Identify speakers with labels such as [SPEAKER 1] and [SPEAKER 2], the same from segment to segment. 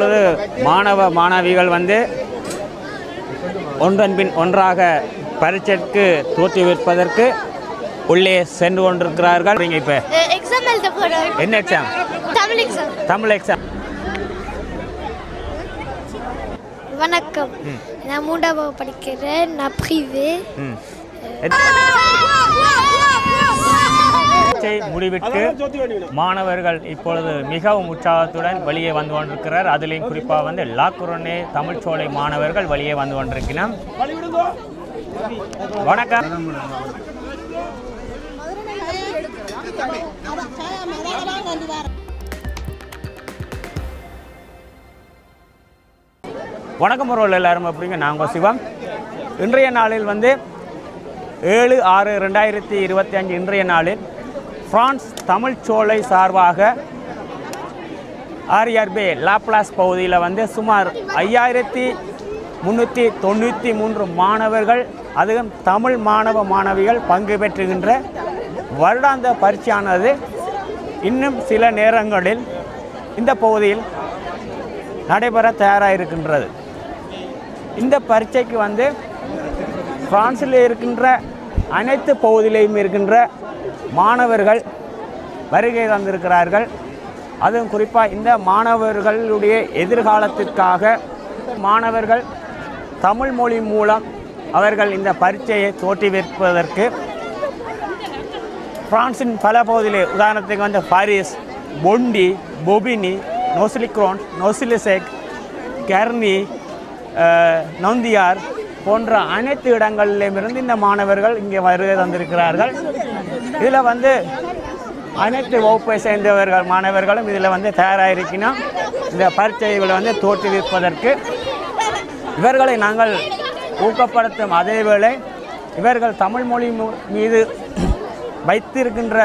[SPEAKER 1] இப்பொழுது மாணவ மாணவிகள் வந்து ஒன்றன் பின் ஒன்றாக பரீட்சைக்கு தோற்றி வைப்பதற்கு உள்ளே சென்று கொண்டிருக்கிறார்கள் நீங்கள் இப்போ
[SPEAKER 2] எக்ஸாம் எழுத போகிறோம்
[SPEAKER 1] என்ன exam
[SPEAKER 2] Tamil exam
[SPEAKER 1] Tamil exam
[SPEAKER 2] வணக்கம் நான் மூன்றாம் படிக்கிறேன் நான் ப்ரிவே
[SPEAKER 1] பரீட்சை முடிவிட்டு மாணவர்கள் இப்பொழுது மிகவும் உற்சாகத்துடன் வெளியே வந்து கொண்டிருக்கிறார். அதிலையும் குறிப்பாக வந்து லாக்குரோனே தமிழ்ச்சோலை மாணவர்கள் வெளியே வந்து கொண்டிருக்கிறோம் வணக்கம். வணக்கம் உறவுகள் எல்லாரும். எப்படிங்க? நாங்கள் சிவம். இன்றைய நாளில் வந்து ஏழு ஆறு ரெண்டாயிரத்தி இருபத்தி அஞ்சு இன்றைய நாளில் பிரான்ஸ் தமிழ்ச்சோலை சார்பாக ஆர்ஆர்பே லாப்லாஸ் பகுதியில் வந்து சுமார் ஐயாயிரத்தி முந்நூற்றி தொண்ணூற்றி மூன்று மாணவர்கள் அதுவும் தமிழ் மாணவ மாணவிகள் பங்கு பெற்றுகின்ற வருடாந்த பரீட்சையானது இன்னும் சில நேரங்களில் இந்த பகுதியில் நடைபெற தயாராக இருக்கின்றது இந்த பரீட்சைக்கு வந்து பிரான்சில் இருக்கின்ற அனைத்து பகுதியிலையும் இருக்கின்ற மாணவர்கள் வருகை தந்திருக்கிறார்கள். அதுவும் குறிப்பாக இந்த மாணவர்களுடைய எதிர்காலத்திற்காக மாணவர்கள் தமிழ் மொழி மூலம் அவர்கள் இந்த பரீட்சையை தோற்றுவிப்பதற்கு பிரான்சின் பல பகுதியிலே உதாரணத்துக்கு வந்து பாரிஸ் பொண்டி பொபினி நோசிலிக்ரோன் நோசிலிசேக் கெர்னி நொந்தியார் போன்ற அனைத்து இடங்களிலுமிருந்து இந்த மாணவர்கள் இங்கே வருகை தந்திருக்கிறார்கள். இதில் வந்து அனைத்து வகுப்பை சேர்ந்தவர்கள் மாணவர்களும் இதில் வந்து தயாராக இருக்கணும் இந்த பரீட்சைகளை வந்து தோற்றுவிப்பதற்கு. இவர்களை நாங்கள் ஊக்கப்படுத்தும் அதேவேளை இவர்கள் தமிழ் மொழி மீது வைத்திருக்கின்ற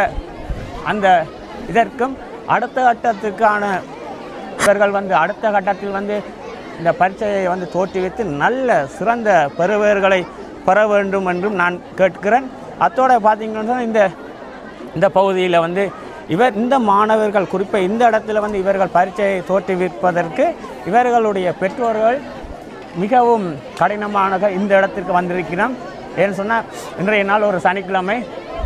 [SPEAKER 1] அந்த இதற்கும் அடுத்த கட்டத்துக்கான இவர்கள் வந்து அடுத்த கட்டத்தில் வந்து இந்த பரீட்சையை வந்து தோற்றுவித்து நல்ல சிறந்த பெறுவர்களை பெற வேண்டும் என்றும் நான் கேட்கிறேன். அத்தோட பார்த்தீங்கன்னா இந்த இந்த பகுதியில் வந்து இவர் இந்த மாணவர்கள் குறிப்பாக இந்த இடத்துல வந்து இவர்கள் பரீட்சையை தோற்றுவிப்பதற்கு இவர்களுடைய பெற்றோர்கள் மிகவும் கடினமானதாக இந்த இடத்திற்கு வந்திருக்கிறோம். ஏன்னு சொன்னால் இன்றைய நாள் ஒரு சனிக்கிழமை.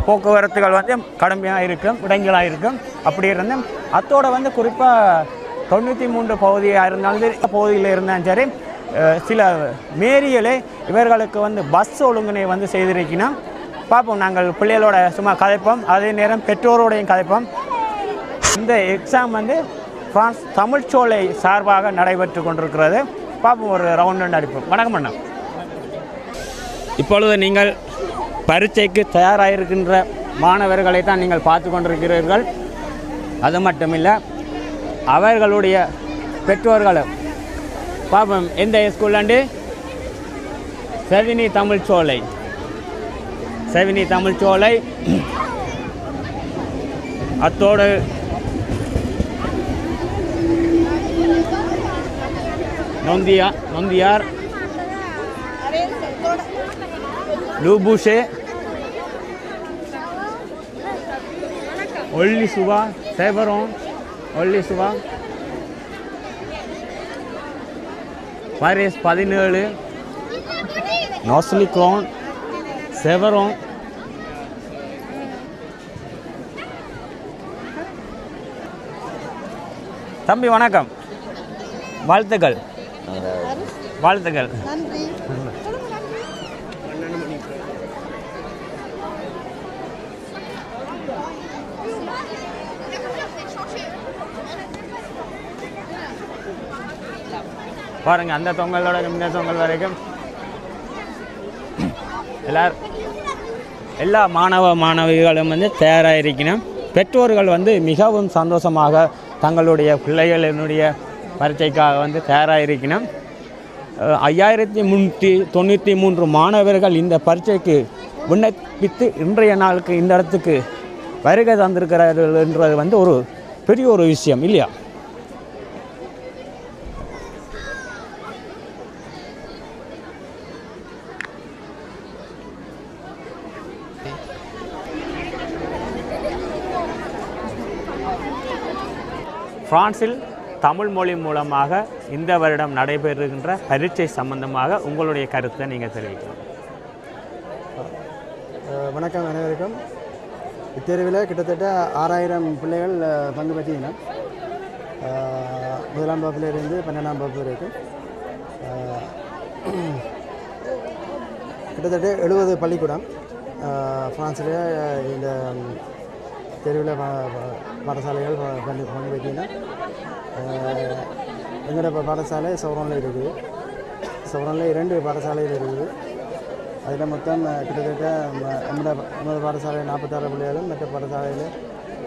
[SPEAKER 1] போக்குவரத்துகள் வந்து கடுமையாக இருக்கும் இடங்களாக இருக்கும். அப்படி இருந்தும் அத்தோட வந்து குறிப்பாக தொண்ணூற்றி மூன்று பகுதியாக இருந்தாலும் சரி பகுதியில் இருந்தாலும் சரி சில மேரியலே இவர்களுக்கு வந்து பஸ் ஒழுங்கினை வந்து செய்திருக்கணும் பார்ப்போம் நாங்கள் பிள்ளைகளோட சும்மா கதைப்போம். அதே நேரம் பெற்றோரோடையும் கதைப்போம். இந்த எக்ஸாம் வந்து பிரான்ஸ் தமிழ்ச்சோலை சார்பாக நடைபெற்று கொண்டிருக்கிறது. பார்ப்போம் ஒரு ரவுண்ட் அடிப்போம். வணக்கம் அண்ணா. இப்பொழுது நீங்கள் பரீட்சைக்கு தயாராக இருக்கின்ற மாணவர்களை தான் நீங்கள் பார்த்து கொண்டிருக்கிறீர்கள். அது மட்டுமில்லை அவர்களுடைய பெற்றோர்களும் பார்ப்போம். எந்த ஸ்கூல்லாண்டு செவினி தமிழ்ச்சோலை செவினி தமிழ்ச்சோலை அத்தோடு நொந்தியா நொந்தியார் லூபூஷே ஒல்லி சுபா சேவரம் ஒல்லி சுபா பாரிஸ் பதினேழு நோஸ்லிக்ரோன் செவரம் தம்பி வணக்கம். வாழ்த்துக்கள். வாழ்த்துக்கள். பாருங்க அந்த தொங்கலோட இந்த தொங்கல் வரைக்கும். எல்லார் எல்லா மாணவ மாணவிகளும் வந்து தயாராக இருக்கணும் பெற்றோர்கள் வந்து மிகவும் சந்தோஷமாக தங்களுடைய பிள்ளைகளினுடைய பரீட்சைக்காக வந்து தயாராக இருக்கணும் ஐயாயிரத்தி முந்நூற்றி தொண்ணூற்றி மூன்று மாணவர்கள் இந்த பரீட்சைக்கு விண்ணப்பித்து இன்றைய நாளுக்கு இந்த இடத்துக்கு வருகை தந்திருக்கிறார்கள் என்றது வந்து ஒரு பெரிய ஒரு விஷயம் இல்லையா? பிரான்சில் தமிழ் மொழி மூலமாக இந்த வருடம் நடைபெறுகின்ற பரீட்சை சம்பந்தமாக உங்களுடைய கருத்தை நீங்கள் தெரிவிக்கலாம்.
[SPEAKER 3] வணக்கம் அனைவருக்கும். இத்தேர்வில் கிட்டத்தட்ட ஆறாயிரம் பிள்ளைகள் பங்கு பெற்றீங்கன்னா முதலாம் வகுப்பிலிருந்து பன்னெண்டாம் வகுப்பு வரைக்கும். கிட்டத்தட்ட எழுபது பள்ளிக்கூடம் ஃப்ரான்ஸில் இந்த தெருவில் பாடசாலைகள் ப- பண்ணி பங்கு எங்களோட பாடசாலை சௌரனில் இருக்குது. சௌரனில் இரண்டு பாடசாலைகள் இருக்குது. அதில் மொத்தம் கிட்டத்தட்ட நம்மளோட நம்மட நம்மளோட பாடசாலையில் நாற்பத்தாறு பிள்ளைகளும் மற்ற பாடசாலையில்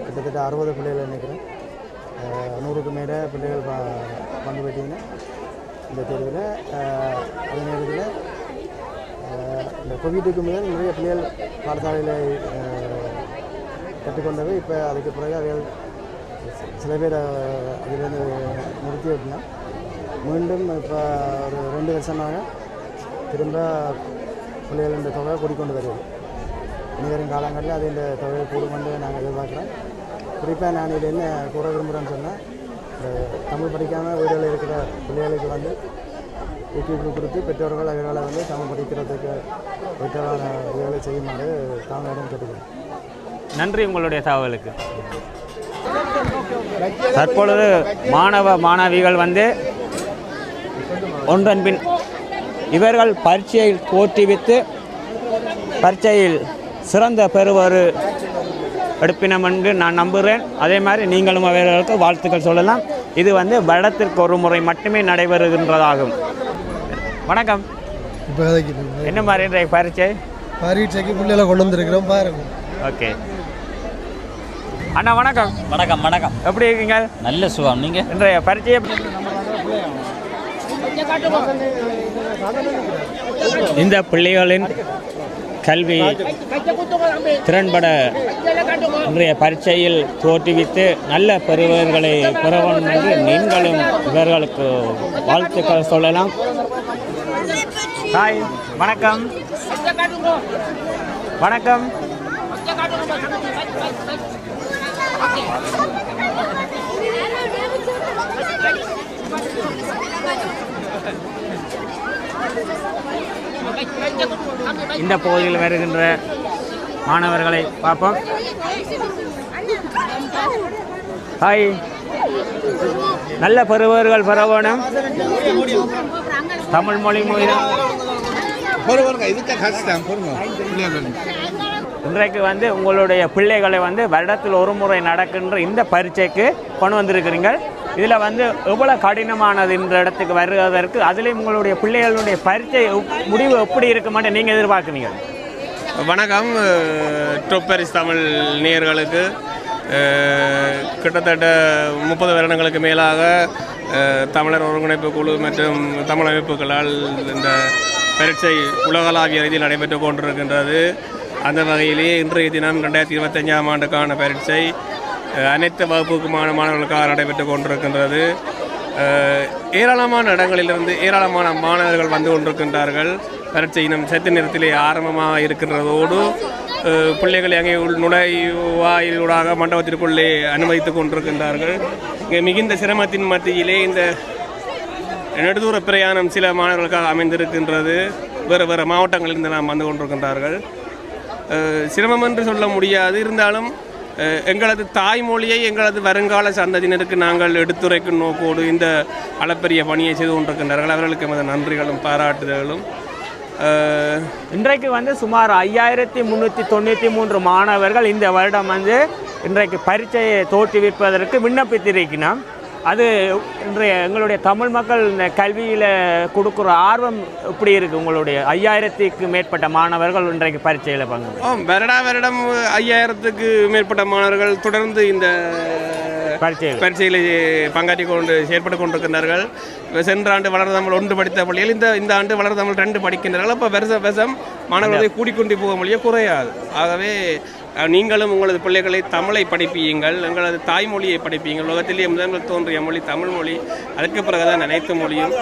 [SPEAKER 3] கிட்டத்தட்ட அறுபது பிள்ளைகள் நினைக்கிறேன். நூறுக்கு மேலே பிள்ளைகள் பா பங்கு பெற்றீங்கன்னா இந்த தேர்வில் அதே நேரத்தில் இந்த கோவிட்டுக்கு முதல் நிறைய பிள்ளைகள் பாடசாலையில் கற்றுக்கொண்டவை இப்போ அதுக்கு பிறகு அவைகள் சில பேர் அதிலிருந்து நிறுத்தி விட்டலாம் மீண்டும் இப்போ ஒரு ரெண்டு வருஷமாக திரும்ப பிள்ளைகள் இந்த தொகையை கூடிக்கொண்டு வருது இனிவரும் காலங்களில் அது இந்த தொகையை கூடுமென்று நாங்கள் எதிர்பார்க்குறோம். குறிப்பாக நான் இது என்ன கூற விரும்புகிறேன்னு சொன்னால் இந்த தமிழ் படிக்காமல் வீடுகளில் இருக்கிற பிள்ளைகளுக்கு வந்து ஊக்குவிப்பு கொடுத்து பெற்றோர்கள் அவர்களை வந்து தமிழ் படிக்கிறதுக்கு பெற்றோரான வேலை செய்யுமாறு தாங்களிடம் கேட்டுக்கிறேன்
[SPEAKER 1] நன்றி உங்களுடைய தகவலுக்கு. தற்பொழுது மாணவ மாணவிகள் வந்து ஒன்றன் பின் இவர்கள் பரீட்சையில் தோற்றுவித்து பரீட்சையில் சிறந்த பெறுவார் எடுப்பினம் என்று நான் நம்புகிறேன். அதே மாதிரி நீங்களும் அவர்களுக்கு வாழ்த்துக்கள் சொல்லலாம். இது வந்து வருடத்திற்கு ஒரு முறை மட்டுமே நடைபெறுகின்றதாகும். வணக்கம். என்ன மாதிரி பரீட்சை?
[SPEAKER 4] பரீட்சைக்கு பிள்ளைகளை கொண்டு வந்திருக்கிறோம் பாருங்க.
[SPEAKER 1] ஓகே. அண்ணா வணக்கம்.
[SPEAKER 5] வணக்கம் வணக்கம்.
[SPEAKER 1] எப்படி இருக்கீங்க?
[SPEAKER 5] நல்ல சுகம். நீங்கள்
[SPEAKER 1] இன்றைய பரீட்சையை இந்த பிள்ளைகளின் கல்வி திறன்பட இன்றைய பரீட்சையில் தோற்றுவித்து நல்ல பெறுவர்களை பெற வேண்டும் என்று நீங்களும் இவர்களுக்கு வாழ்த்துக்கள் சொல்லலாம். ஹாய் வணக்கம். வணக்கம். இந்த பகுதியில் வருகின்ற மாணவர்களை பார்ப்போம். ஹாய். நல்ல பெறுவர்கள் பெற வேணும் தமிழ் மொழி மூலம் இன்றைக்கு வந்து உங்களுடைய பிள்ளைகளை வந்து வருடத்தில் ஒரு முறை நடக்கின்ற இந்த பரீட்சைக்கு கொண்டு வந்திருக்கிறீங்க இதில் வந்து எவ்வளோ கடினமானது இந்த இடத்துக்கு வருவதற்கு அதுலேயும் உங்களுடைய பிள்ளைகளுடைய பரீட்சை முடிவு எப்படி இருக்குமான்னு நீங்கள் எதிர்பார்க்குறீங்க?
[SPEAKER 6] வணக்கம் டொப் தமிழ் நேயர்களுக்கு. கிட்டத்தட்ட முப்பது வருடங்களுக்கு மேலாக தமிழர் ஒருங்கிணைப்பு குழு மற்றும் தமிழ் அமைப்புகளால் இந்த பரீட்சை உலகளாவிய ரீதியில் நடைபெற்று கொண்டிருக்கின்றது. அந்த வகையிலேயே இன்றைய தினம் ரெண்டாயிரத்தி இருபத்தஞ்சாம் ஆண்டுக்கான பரீட்சை அனைத்து வகுப்புக்குமான மாணவர்களுக்காக நடைபெற்று கொண்டிருக்கின்றது. ஏராளமான இடங்களிலிருந்து ஏராளமான மாணவர்கள் வந்து கொண்டிருக்கின்றார்கள். பரீட்சை இன்னும் சத்து நேரத்திலே ஆரம்பமாக இருக்கின்றதோடு பிள்ளைகளை அங்கே உள் நுழைவாயிலூடாக மண்டபத்திற்குள்ளே அனுமதித்து கொண்டிருக்கின்றார்கள். இங்கே மிகுந்த சிரமத்தின் மத்தியிலே இந்த நெடுதூர பிரயாணம் சில மாணவர்களுக்காக அமைந்திருக்கின்றது. வேறு வேறு மாவட்டங்களிலிருந்து நாம் வந்து கொண்டிருக்கின்றார்கள். சிரமம் என்று சொல்ல முடியாது. இருந்தாலும் எங்களது தாய்மொழியை எங்களது வருங்கால சந்ததியினருக்கு நாங்கள் எடுத்துரைக்கும் நோக்கோடு இந்த அளப்பரிய பணியை செய்து கொண்டிருக்கின்றார்கள். அவர்களுக்கு எமது நன்றிகளும் பாராட்டுதல்களும்.
[SPEAKER 1] இன்றைக்கு வந்து சுமார் ஐயாயிரத்தி முந்நூற்றி தொண்ணூற்றி மூன்று மாணவர்கள் இந்த வருடம் வந்து இன்றைக்கு பரீட்சையை தோற்றுவிப்பதற்கு விண்ணப்பித்திருக்கிறோம் அது இன்றைய எங்களுடைய தமிழ் மக்கள் இந்த கல்வியில் கொடுக்குற ஆர்வம் எப்படி இருக்குது உங்களுடைய? ஐயாயிரத்துக்கு மேற்பட்ட மாணவர்கள் இன்றைக்கு பரீட்சையில் பங்கு
[SPEAKER 6] ஆம் வருடா வருடம் ஐயாயிரத்துக்கு மேற்பட்ட மாணவர்கள் தொடர்ந்து இந்த
[SPEAKER 1] பரீட்சையில்.
[SPEAKER 6] பரீட்சையில் பங்காற்றி கொண்டு செயற்பட்டு கொண்டிருக்கின்றார்கள். சென்ற ஆண்டு வளர் தமிழ் ஒன்று படித்த பள்ளிகள் இந்த இந்த ஆண்டு வளர் தமிழ் ரெண்டு படிக்கின்றார்கள். அப்போ வருஷ வருஷம் மாணவர்களை கூடிக்கொண்டு போக முடிய குறையாது. ஆகவே நீங்களும் உங்களது பிள்ளைகளை தமிழை படிப்பீங்கள் எங்களது தாய்மொழியை படிப்பீங்கள் உலகத்திலேயே முதல் தோன்றிய மொழி தமிழ் மொழி அதுக்கு பிறகுதான் அனைத்து மொழியும்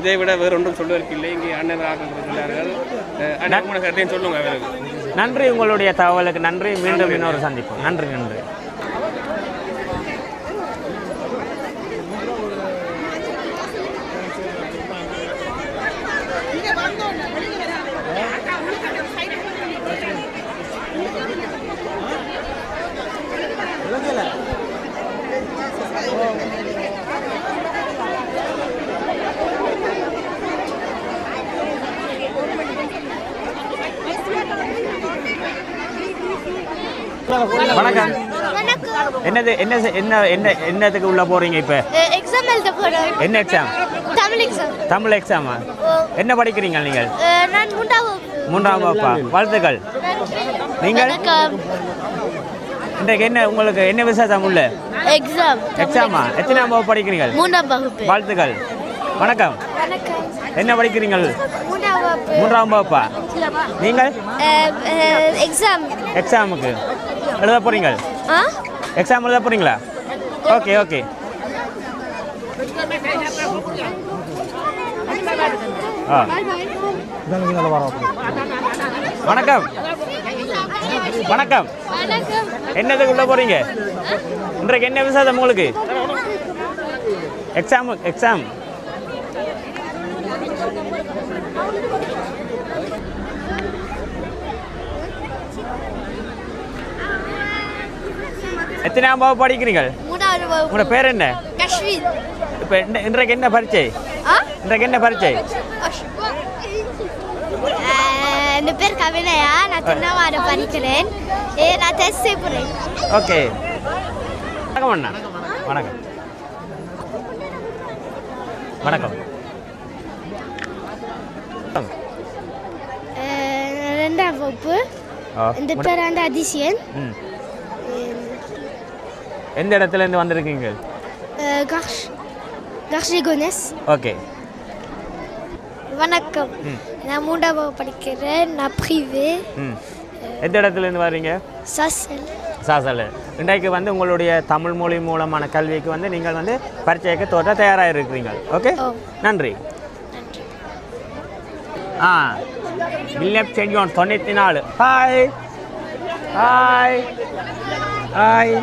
[SPEAKER 6] இதை விட வேறொன்றும் சொல்வதற்கு இல்லை இங்கே அண்ணனாக இருக்கிறார்கள் அஹ், கருத்தையும் சொல்லுங்க
[SPEAKER 1] நன்றி உங்களுடைய தகவலுக்கு நன்றி மீண்டும் இன்னொரு சந்திப்போம் நன்றி நன்றி வணக்கம்
[SPEAKER 2] வணக்கம்
[SPEAKER 1] என்னது என்ன என்ன என்ன என்னத்துக்கு உள்ள போறீங்க இப்போ?
[SPEAKER 2] எக்ஸாம் எழுத போகிறோம்
[SPEAKER 1] என்ன எக்ஸாம்
[SPEAKER 2] தமிழ் எக்ஸாம்
[SPEAKER 1] தமிழ் எக்ஸாமா என்ன படிக்கிறீங்க நீங்கள்?
[SPEAKER 2] நான் மூன்றாவது
[SPEAKER 1] மூன்றாம் வகுப்பா? வாழ்த்துக்கள். நீங்கள்?
[SPEAKER 2] வணக்கம்.
[SPEAKER 1] இன்றைக்கு என்ன உங்களுக்கு என்ன விசேஷம் உள்ள?
[SPEAKER 2] எக்ஸாம்
[SPEAKER 1] எக்ஸாமா எத்தனாம் வகுப்பு படிக்கிறீங்க
[SPEAKER 2] மூன்றாம் வகுப்பு.
[SPEAKER 1] வாழ்த்துக்கள். வணக்கம்.
[SPEAKER 2] வணக்கம்.
[SPEAKER 1] என்ன படிக்கிறீங்கள்?
[SPEAKER 2] மூன்றாம் வகுப்பு.
[SPEAKER 1] மூன்றாம் நீங்கள்?
[SPEAKER 2] எக்ஸாம்
[SPEAKER 1] எக்ஸாமுக்கு எழுத போறீங்க
[SPEAKER 2] ஆ?
[SPEAKER 1] எக்ஸாம் எழுத போகிறீங்களா ஓகே ஓகே ஆ. வணக்கம். வணக்கம்.
[SPEAKER 2] வணக்கம்
[SPEAKER 1] என்னதுக்கு உள்ள போறீங்க? இன்றைக்கு என்ன விசாதம் உங்களுக்கு? எக்ஸாம் எக்ஸாம் எத்தனாம் வகுப்பு
[SPEAKER 2] வகுப்பு.
[SPEAKER 1] உங்களோட பேர் என்ன? இப்போ இன்றைக்கு என்ன பரீட்சை? இன்றைக்கு என்ன பரீட்சை?
[SPEAKER 2] என் பேர் கவினயா நான் திருநாவாரம் படிக்கிறேன். ஏ நான் டெஸ்ட் செய்ய போகிறேன்
[SPEAKER 1] ஓகே. வணக்கம் அண்ணா. வணக்கம். வணக்கம்.
[SPEAKER 2] ரெண்டாம் வகுப்பு. இந்த பேர் வந்து அதிசயன்.
[SPEAKER 1] எந்த இடத்துல இருந்து வந்திருக்கீங்க? ஓகே.
[SPEAKER 2] வணக்கம். நான் மூன்றாம் வகுப்பு படிக்கிறேன் நான் ப்ரிவே
[SPEAKER 1] எந்த இடத்துல இருந்து வர்றீங்க?
[SPEAKER 2] சசல்.
[SPEAKER 1] சாசல். இன்றைக்கு வந்து உங்களுடைய தமிழ் மொழி மூலமான கல்விக்கு வந்து நீங்கள் வந்து பரீட்சைக்கு தோற்ற தயாராக இருக்கிறீங்க. ஓகே? நன்றி. ஆ. வில்லியம் செஞ்சோன் தொண்ணூற்றி நாலு. ஹாய் ஹாய் ஹாய்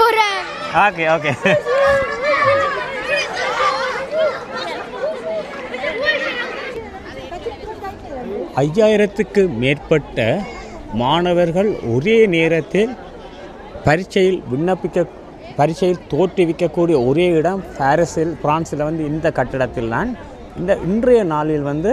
[SPEAKER 2] போறேன்
[SPEAKER 1] ஓகே ஓகே. ஐயாயிரத்துக்கு மேற்பட்ட மாணவர்கள் ஒரே நேரத்தில் பரீட்சையில் விண்ணப்பிக்க பரீட்சையில் தோற்றுவிக்கக்கூடிய ஒரே இடம் பாரிஸில் பிரான்ஸில் வந்து இந்த கட்டிடத்தில் தான் இந்த இன்றைய நாளில் வந்து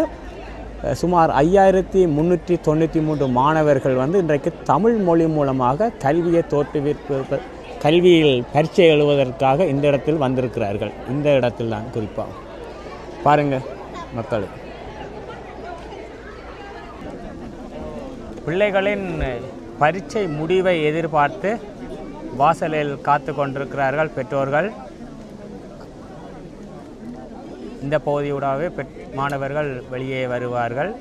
[SPEAKER 1] சுமார் ஐயாயிரத்தி முந்நூற்றி தொண்ணூற்றி மூன்று மாணவர்கள் வந்து இன்றைக்கு தமிழ் மொழி மூலமாக கல்வியை தோற்றுவிப்ப கல்வியில் பரீட்சை எழுவதற்காக இந்த இடத்தில் வந்திருக்கிறார்கள். இந்த இடத்தில் தான் குறிப்பாக. பாருங்கள் மக்கள். பிள்ளைகளின் பரீட்சை முடிவை எதிர்பார்த்து வாசலில் காத்து கொண்டிருக்கிறார்கள் பெற்றோர்கள். இந்த பகுதியூடாகவே பெற் மாணவர்கள் வெளியே வருவார்கள்.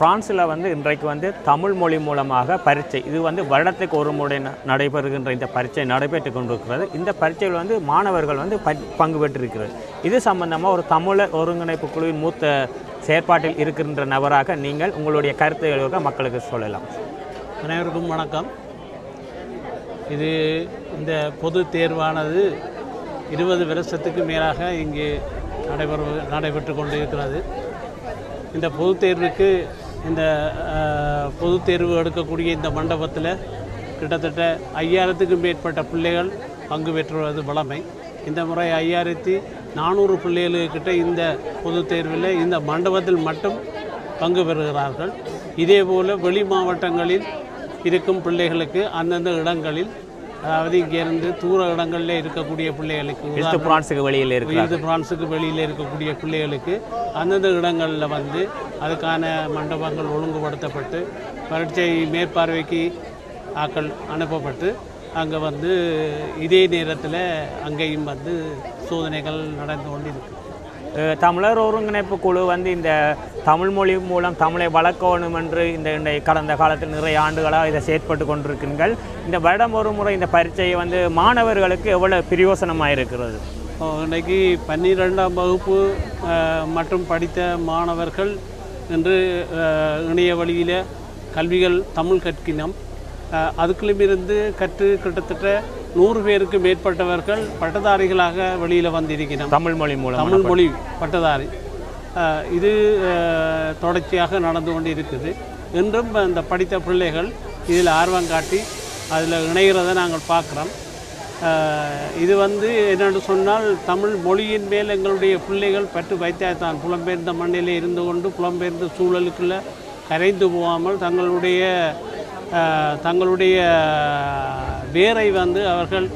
[SPEAKER 1] பிரான்ஸில் வந்து இன்றைக்கு வந்து தமிழ் மொழி மூலமாக பரீட்சை இது வந்து வருடத்துக்கு ஒரு முறை நடைபெறுகின்ற இந்த பரீட்சை நடைபெற்று கொண்டிருக்கிறது. இந்த பரீட்சையில் வந்து மாணவர்கள் வந்து பங்கு பெற்றிருக்கிறது. இது சம்பந்தமாக ஒரு தமிழர் ஒருங்கிணைப்பு குழுவின் மூத்த செயற்பாட்டில் இருக்கின்ற நபராக நீங்கள் உங்களுடைய கருத்துக்களை மக்களுக்கு சொல்லலாம்.
[SPEAKER 7] அனைவருக்கும் வணக்கம். இது இந்த பொது தேர்வானது இருபது வருஷத்துக்கு மேலாக இங்கு நடைபெறு நடைபெற்று கொண்டிருக்கிறது. இந்த பொது தேர்வுக்கு இந்த பொது தேர்வு எடுக்கக்கூடிய இந்த மண்டபத்தில் கிட்டத்தட்ட ஐயாயிரத்துக்கும் மேற்பட்ட பிள்ளைகள் பங்கு பெற்றுவது வழமை இந்த முறை ஐயாயிரத்தி நானூறு பிள்ளைகளுக்கிட்ட இந்த பொது தேர்வில் இந்த மண்டபத்தில் மட்டும் பங்கு பெறுகிறார்கள். இதேபோல் வெளி மாவட்டங்களில் இருக்கும் பிள்ளைகளுக்கு அந்தந்த இடங்களில் அதாவது இங்கேருந்து தூர இடங்களில் இருக்கக்கூடிய பிள்ளைகளுக்கு உதாரணம்
[SPEAKER 1] பிரான்ஸுக்கு வெளியில் இருக்கிறார்
[SPEAKER 7] இது பிரான்ஸுக்கு வெளியில் இருக்கக்கூடிய பிள்ளைகளுக்கு அந்தந்த இடங்களில் வந்து அதுக்கான மண்டபங்கள் ஒழுங்குபடுத்தப்பட்டு பரீட்சை மேற்பார்வைக்கு ஆக்கள் அனுப்பப்பட்டு அங்கே வந்து இதே நேரத்தில் அங்கேயும் வந்து சோதனைகள் நடந்து கொண்டிருக்கு.
[SPEAKER 1] அஹ் தமிழர் ஒருங்கிணைப்பு குழு வந்து இந்த தமிழ் மொழி மூலம் தமிழை வளர்க்கணும் என்று இந்த இந்த கடந்த காலத்தில் நிறைய ஆண்டுகளாக இதை செயற்பட்டு கொண்டிருக்கிறீர்கள் இந்த வருடம் ஒரு முறை இந்த பரீட்சையை வந்து மாணவர்களுக்கு எவ்வளவு பிரயோசனமாக இருக்கிறது?
[SPEAKER 7] இன்றைக்கு பன்னிரெண்டாம் வகுப்பு மற்றும் படித்த மாணவர்கள் என்று இணைய வழியில் கல்விகள் தமிழ் கற்கினோம். அஹ், அதுக்குள்ளும் இருந்து கற்று கிட்டத்தட்ட நூறு பேருக்கு மேற்பட்டவர்கள் பட்டதாரிகளாக வெளியில் வந்திருக்கிறோம்.
[SPEAKER 1] தமிழ் மொழி மூலம்
[SPEAKER 7] தமிழ் மொழி பட்டதாரி. இது தொடர்ச்சியாக நடந்து கொண்டு இருக்குது இன்றும் அந்த படித்த பிள்ளைகள் இதில் ஆர்வம் காட்டி அதில் இணைகிறதை நாங்கள் பார்க்குறோம். இது வந்து என்னென்னு சொன்னால் தமிழ் மொழியின் மேல் எங்களுடைய பிள்ளைகள் பற்று வைத்தால்தான் புலம்பெயர்ந்த மண்ணிலே இருந்து கொண்டு புலம்பெயர்ந்த சூழலுக்குள்ள கரைந்து போகாமல் தங்களுடைய தங்களுடைய வேரை வந்து அவர்கள்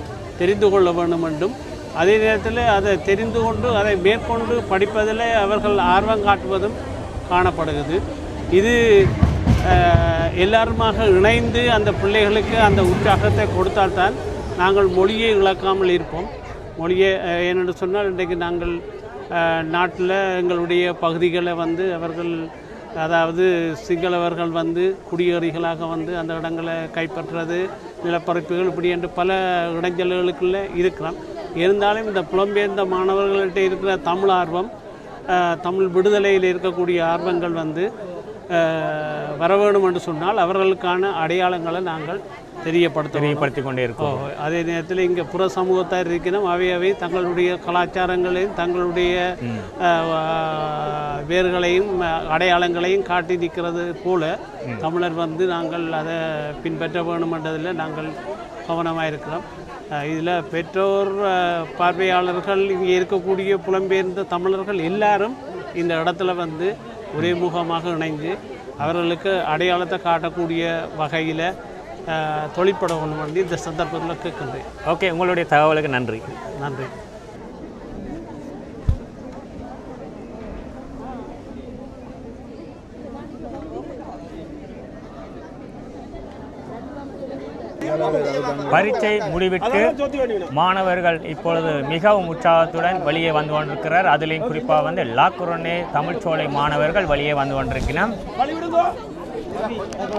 [SPEAKER 7] தெரிந்து கொள்ள வேண்டும் என்றும் அதே நேரத்தில் அதை தெரிந்து கொண்டு அதை மேற்கொண்டு படிப்பதில் அவர்கள் ஆர்வம் காட்டுவதும் காணப்படுகிறது. இது எல்லாருமாக இணைந்து அந்த பிள்ளைகளுக்கு அந்த உற்சாகத்தை கொடுத்தால்தான் நாங்கள் மொழியை இழக்காமல் இருப்போம். மொழியை ஏனென்று சொன்னால் இன்றைக்கு நாங்கள் நாட்டில் எங்களுடைய பகுதிகளை வந்து அவர்கள் அதாவது சிங்களவர்கள் வந்து குடியேறிகளாக வந்து அந்த இடங்களை கைப்பற்றுறது நிலப்பரப்புகள் இப்படி என்று பல இடைஞ்சல்களுக்குள்ளே இருக்கிறோம் இருந்தாலும் இந்த புலம்பெயர்ந்த மாணவர்கள்ட்ட இருக்கிற தமிழ் ஆர்வம் தமிழ் விடுதலையில் இருக்கக்கூடிய ஆர்வங்கள் வந்து வர வேண்டும் என்று சொன்னால் அவர்களுக்கான அடையாளங்களை நாங்கள் தெரியப்படுத்த
[SPEAKER 1] தெரியப்படுத்தி கொண்டே இருக்கோம்.
[SPEAKER 7] அதே நேரத்தில் இங்கே புற சமூகத்தார் இருக்கணும் அவை அவை தங்களுடைய கலாச்சாரங்களையும் தங்களுடைய வேர்களையும் அடையாளங்களையும் காட்டி நிற்கிறது போல தமிழர் வந்து நாங்கள் அதை பின்பற்ற வேணுமென்றதில் நாங்கள் கவனமாக இருக்கிறோம். இதில் பெற்றோர் பார்வையாளர்கள் இங்கே இருக்கக்கூடிய புலம்பெயர்ந்த தமிழர்கள் எல்லாரும் இந்த இடத்துல வந்து ஒரே முகமாக இணைந்து அவர்களுக்கு அடையாளத்தை காட்டக்கூடிய வகையில் தொழிற்பட ஒன்று வந்து இந்த சந்தர்ப்பத்தில் கேட்கின்றேன்
[SPEAKER 1] ஓகே உங்களுடைய தகவலுக்கு நன்றி.
[SPEAKER 7] நன்றி.
[SPEAKER 1] பரீட்சை முடிவிட்டு மாணவர்கள் இப்பொழுது மிகவும் உற்சாகத்துடன் வெளியே வந்து கொண்டிருக்கிறார். அதிலையும் குறிப்பாக வந்து லாக்குரனே தமிழ்ச்சோலை மாணவர்கள் வெளியே வந்து கொண்டிருக்கிறோம்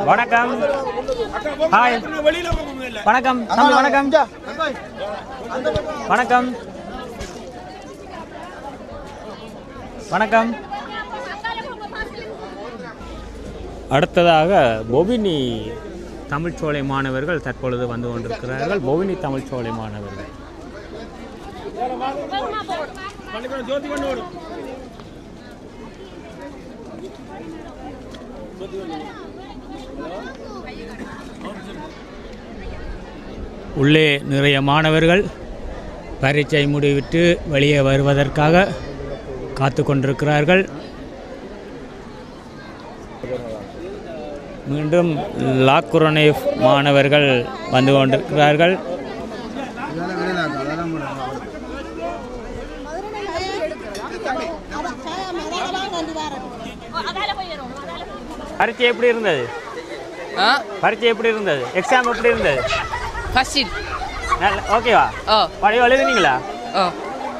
[SPEAKER 1] வணக்கம். ஹாய் வணக்கம். தம்பி வணக்கம். வணக்கம். வணக்கம். அடுத்ததாக பொபினி தமிழ்ச்சோலை மாணவர்கள் தற்பொழுது வந்து கொண்டிருக்கிறார்கள். பொபினி தமிழ்ச்சோலை மாணவர்கள். உள்ளே நிறைய மாணவர்கள் பரீட்சை முடிவிட்டு வெளியே வருவதற்காக காத்து கொண்டிருக்கிறார்கள். மீண்டும் லாக்குரனே மாணவர்கள் வந்து கொண்டிருக்கிறார்கள். பரீட்சை எப்படி இருந்தது?
[SPEAKER 8] ஆ?
[SPEAKER 1] பரீட்சை எப்படி இருந்தது? எக்ஸாம் எப்படி இருந்தது?
[SPEAKER 8] ஃபஸ்ட்
[SPEAKER 1] நல்ல ஓகேவா
[SPEAKER 8] ஓ
[SPEAKER 1] பழைய எழுதுனீங்களா?
[SPEAKER 8] ஓ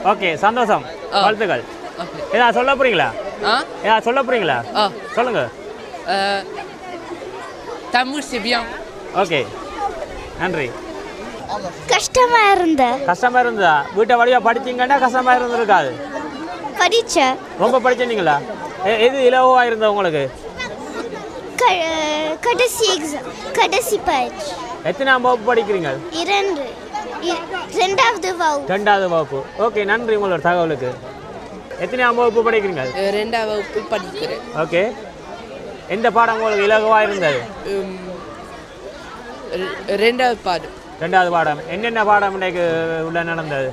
[SPEAKER 1] ஓகே சந்தோஷம்.
[SPEAKER 8] ஆ.
[SPEAKER 1] வாழ்த்துக்கள். ஏதாவது சொல்ல போறீங்களா?
[SPEAKER 8] ஆ?
[SPEAKER 1] ஏதாவது சொல்ல போறீங்களா?
[SPEAKER 8] ஓ
[SPEAKER 1] சொல்லுங்க.
[SPEAKER 8] c'est bien
[SPEAKER 1] ஓகே நன்றி.
[SPEAKER 2] கஷ்டமா இருந்த.
[SPEAKER 1] கஷ்டமா இருந்ததா? வீட்டை வழியா படிச்சீங்கன்னா கஷ்டமா இருந்திருக்காது.
[SPEAKER 2] பரீட்சை
[SPEAKER 1] ரொம்ப படிச்சிருந்தீங்களா? எ- எது இலவா இருந்தது உங்களுக்கு?
[SPEAKER 2] கடைசி எக்ஸாம் கடைசி பயிற்சி
[SPEAKER 1] எத்தனாம் வகுப்பு படிக்கிறீங்க?
[SPEAKER 2] இரண்டு. ரெண்டாவது வகுப்பு.
[SPEAKER 1] ரெண்டாவது வகுப்பு. ஓகே நன்றி உங்களோட தகவலுக்கு. எத்தனாம் வகுப்பு படிக்கிறீங்க?
[SPEAKER 8] ரெண்டாவது வகுப்பு படிக்கிறேன்.
[SPEAKER 1] ஓகே எந்த பாடம் உங்களுக்கு இலகுவா இருந்தது?
[SPEAKER 8] ரெண்டாவது பாடம்.
[SPEAKER 1] ரெண்டாவது பாடம். என்னென்ன பாடம் இன்றைக்கு உள்ள நடந்தது?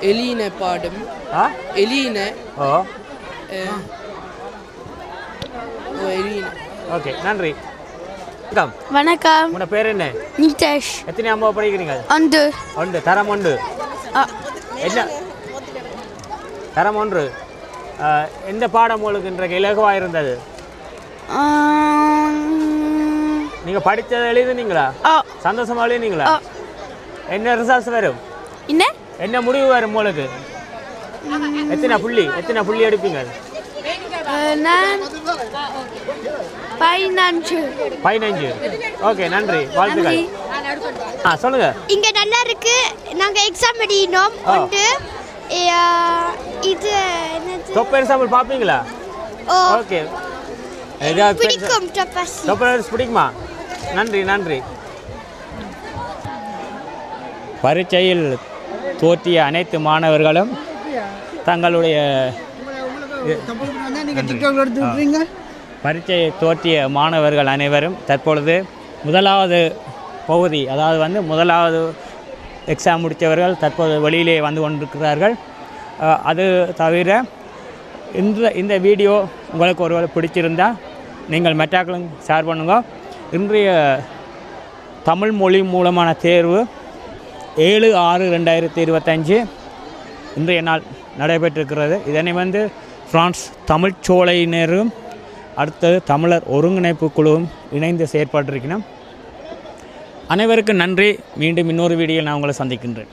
[SPEAKER 8] எலீன பாடம்.
[SPEAKER 1] ஆ?
[SPEAKER 8] எலீன
[SPEAKER 1] ஓ. ஓகே நன்றி. வணக்கம்
[SPEAKER 5] வணக்கம்.
[SPEAKER 1] உங்களோட பேர் என்ன?
[SPEAKER 5] நிதேஷ்.
[SPEAKER 1] எத்தனை அம்மா படிக்கிறீங்க?
[SPEAKER 5] அந்து
[SPEAKER 1] ஒன்று. தரம் ஒன்று. என்ன? தரம் ஒன்று. எந்த பாடம் உங்களுக்கு இன்றைக்கு இலகுவாக இருந்தது? நீங்கள் படித்ததை எழுதுனீங்களா? சந்தோஷமா எழுதுனீங்களா. என்ன ரிசல்ட்ஸ் வரும்?
[SPEAKER 5] என்ன?
[SPEAKER 1] என்ன முடிவு வரும் உங்களுக்கு? எத்தனை புள்ளி? எத்தனை புள்ளி எடுப்பீங்க?
[SPEAKER 5] பதினஞ்சு
[SPEAKER 1] பதினஞ்சு ஓகே நன்றி. வாழ்த்துக்கள். ஆ சொல்லுங்க.
[SPEAKER 2] இங்க நல்லா இருக்கு. நாங்க எக்ஸாம் எழுதினோம். உண்டு. இது என்னது?
[SPEAKER 1] தொப்பை எக்ஸாம்பிள் பார்ப்பீங்களா
[SPEAKER 2] ஓ.
[SPEAKER 1] ஓகே
[SPEAKER 2] பிடிக்கும்
[SPEAKER 1] டொப்பலர்ஸ் பிடிக்குமா? நன்றி நன்றி. பரீட்சையில் தோற்றிய அனைத்து மாணவர்களும் தங்களுடைய பரீட்சையை தோற்றிய மாணவர்கள் அனைவரும் தற்பொழுது முதலாவது பகுதி அதாவது வந்து முதலாவது எக்ஸாம் முடித்தவர்கள் தற்போது வெளியிலே வந்து கொண்டிருக்கிறார்கள். அது தவிர இந்த இந்த வீடியோ உங்களுக்கு ஒருவேளை பிடிச்சிருந்தா நீங்கள் மெட்டாக்களும் ஷேர் பண்ணுங்க. இன்றைய தமிழ் மொழி மூலமான தேர்வு ஏழு ஆறு ரெண்டாயிரத்தி இருபத்தஞ்சு இன்றைய நாள் நடைபெற்றிருக்கிறது. இதனை வந்து பிரான்ஸ் தமிழ்ச்சோலையினரும் அடுத்தது தமிழர் ஒருங்கிணைப்பு குழுவும் இணைந்து செயற்பட்டிருக்கிறோம் அனைவருக்கும் நன்றி. மீண்டும் இன்னொரு வீடியோ நான் உங்களை சந்திக்கின்றேன்.